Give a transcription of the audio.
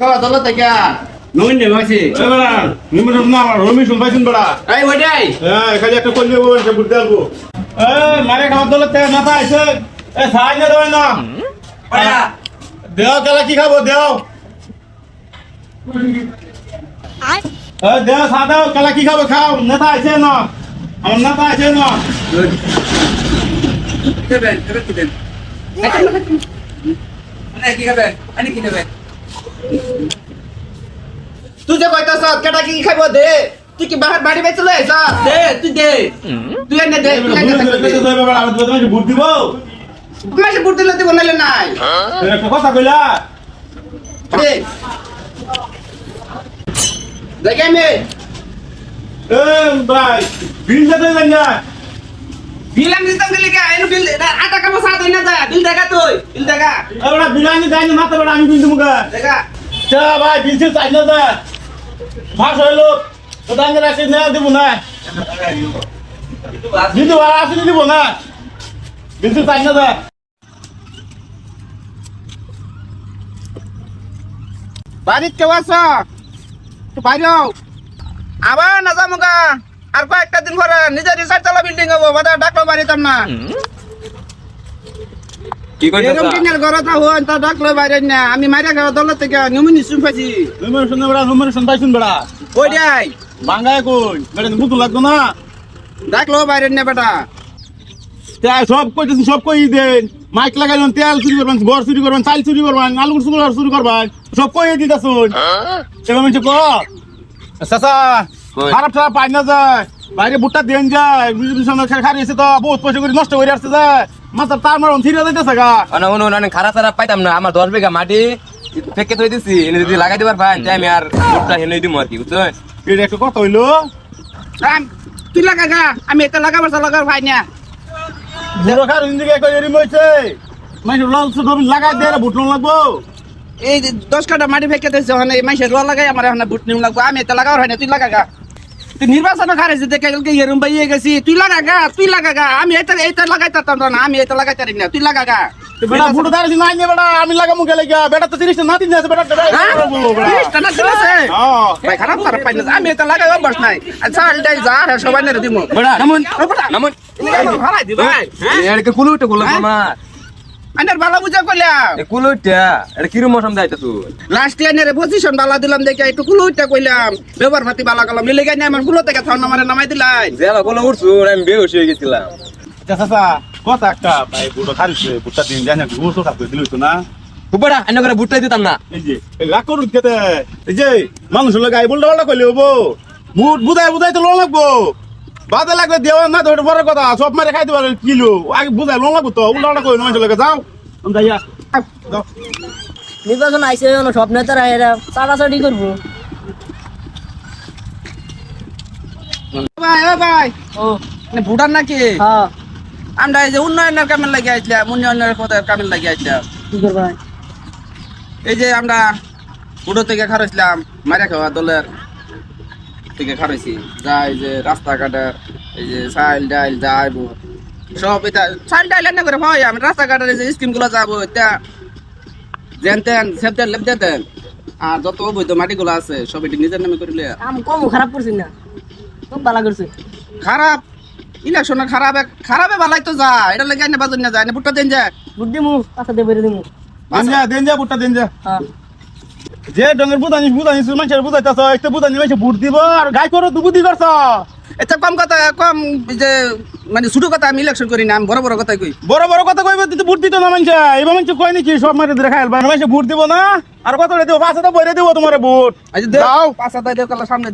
খাওয়া দলে থেকে নমিন নে এবারে আমার রমি শুন পাইছেন বড়া। এই ওইটাই। হ্যাঁ খালি একটা করলে বল সে বুঝতে পারব এ মারে খাওয়ার দলে তে মাথা আইছে এ সাহায্য দেবে না। ওটা দেও কেলা কি খাব? দেও। এ দেও সাদা কেলা কি খাব? খাও। নেতা আইছে না। আমার নেতা আইছে না। দেবেন? দেবেন? কি মানে খাবেন? আনি কি নেবেন তুই যে কইতাছ কেটা কি খাইব? দে। তুই কি বাহার বাড়ি বেচলে আইছ দে তুই দে। তুই এনে দে তুই এনে দে ভোট দিব। মাসে বুট দিলে দিব নাইলে নাই। একটা কথা কইলা। দে। দেখে মে এ ভাই বিল যেতে যাই না বিল আমি দিতাম দিলে কে এনে বিল আটা কামো সাথ হই না যা? বিল দেখা তুই বিল দেখা। এবারে বিলানি যাই না মাথা বড় আমি কিন্তু মুখে দেখা। চা ভাই ছিল চাই না যা। মাস হইল। তো দাঙ্গে রাখি না দিব না। কিন্তু আর আসলে দিব না। বিল চাই না যা। বাড়িত কেউ আছো? তো বাইরেও আবার না যাব গা। আর কয়েকটা দিন পরে নিজের রিসার্চ চালা বিল্ডিং হব বাদা ডাকলো বাড়িতাম না। কি এরকম টিনের ঘর তা হন তা ডাকলো বাইরে না। আমি মাইরা খাওয়া দলের থেকে নিউমিনি শুন পাইছি। নম্বর শুনে বড়া নম্বর শুন পাইছুন বড়া। ওই যাই বাঙ্গায় কই? বেটা বুঝু লাগতো না? ডাকলো বাইরে না বেটা। তাই সব কইতেছি সব কই দেন। মাইক লাগাইলেন তেল চুরি করবেন ঘর চুরি করবেন চাল চুরি করবেন আলু চুরি চুরি করবেন সব কই দিতাছুন? এবার ক চাচা খারাপ খারাপ পাই না যায়। বাইরে বুটটা দেন যায় তো বহুত পয়সা করে নষ্ট করে আসছে যায়। মাথার তার মারন থিরে যাইতেছে গা। উনো অনেক খারাপ খারাপ পাইতাম না আমার দশ বিঘা মাটি ফেকে থই দিছি এনে যদি লাগাই দিবার ভাই তাই আমি আর ভুট্টা হেনে দিমু আর কি বুঝছেন এটা একটু কথা হইল। তুই লাগা গা আমি এটা লাগাবার তো লাগাবার ভাই না। বুড়ো খার ইন্দিকে কই এরি মইছে লল সুদ লাগাই দে বুট লন লাগবো। এই দশ কাটা মাটি ফেকে দিয়েছে ওখানে মাইসের রোয়া লাগাই আমার এখন বুট নিউ লাগবো আমি এটা লাগাবার হয় না তুই লাগা গা। তুই নির্বাচন খারেছি দেখে গেলকে এরম বাইয়ে গেছি তুই লাগা গা তুই লাগা গা আমি এটা এটা লাগাইতাম না আমি এটা লাগাইতারি না তুই লাগা গা বেটা বুড়ো দাঁড়িয়েছি নাই নে বেটা আমি লাগামু গেলে গা বেটা তো তিরিশটা না দিন আছে বেটা হ্যাঁ? তিরিশ টাকা হ্যাঁ ভাই খারাপ খারাপ পাই না আমি এটা লাগাই অভ্যাস নাই আর চাল যা হ্যাঁ সবাই নেড়ে দিব বেটা নামুন নামুন ভাড়াই দি ভাই হ্যাঁ কুলুটা কুলো হ্যাঁ? আমার আইনের বালা বুঝা কইলাম। এ কুলুটা এটা কিরম মৌসুম যাইতাছু? লাস্ট ইয়ার পজিশন বালা দিলাম দেখে একটু কুলুইটা কইলাম। ব্যবহার পাতি বালা কলাম মিলে গাই আমার কুলো থেকে নামারে নামাই দিলাই। জেলা কুলো উঠছু আমি বেহুশ হয়ে গেছিলাম। চাচা কথা একটা ভাই বুড়ো খারিছে বুটটা দিন জানি গুছো খাবে দিল তো না। করে দিতাম না। এই যে করুন খেতে। এই যে মানুষ হলে গাই বলটা বলটা কইলে হব। বুট বুঝাই বুঝাই তো লোন লাগবো। বাদে লাগলে দেওয়া না তো বড় কথা সব মারে খাইতে পারে কিলো। আগে বুঝাই লোন লাগবো তো উল্টা কই মানুষ লাগে যাও। যাইয়া নির্বাচন আইসে সব নেতারা এরা চাটাচাটি করব। ভাই ও ভাই। ও। মানে ভুটান নাকি? হ্যাঁ। আমরা এই যে উন্নয়নের কামে লাগিয়ে আসলাম উন্নয়নের পথে কামে লাগিয়ে আসলাম। কি করবা? এই যে আমরা থেকে খারাইছিলাম মারা খাওয়া দলের। থেকে খারাইছি যা এই যে রাস্তাঘাটের এই যে চাইল ডাইল যা আইব। সব এটা চাইল ডাইল এনে করে হয় আমি রাস্তাঘাটের যে স্কিমগুলো যাব এটা যেন তেন সেন তেন লেপ দেন আর যত অবৈধ মাটিগুলো আছে সব এটি নিজের নামে করিলে কাম কম খারাপ করছি না। খুব ভালো করছে। খারাপ ইলেকশনে খারাপ খারাপে ভালাই তো যা। এটা লেগে এনে বাজার না যায় না বুটটা দেন যায়। বুদ্ধি মু পাশা দিয়ে বেরিয়ে দিমু। দেন যা দেন যা বুটটা দেন যা হ্যাঁ। যে ডঙ্গের বুঝানি আনিস মানুষের বুঝাইতেছ একটা বুঝানি মানুষের বুট দিব আর গাই করো তু বুদ্ধি করছ। এটা কম কথা কম যে মানে ছোট কথা আমি ইলেকশন করি না আমি বড় বড় কথা কই। বড় বড় কথা কইবে তুই ভোট দিত না মানুষে। এবার মানুষ কয় নাকি সব মারে দেখা হেলবা মানুষ ভোট দিব না? আর কত দেবো? পাঁচ হাজার বইরে দেবো তোমার ভোট। আচ্ছা দেও। পাঁচ হাজার দেও সামনে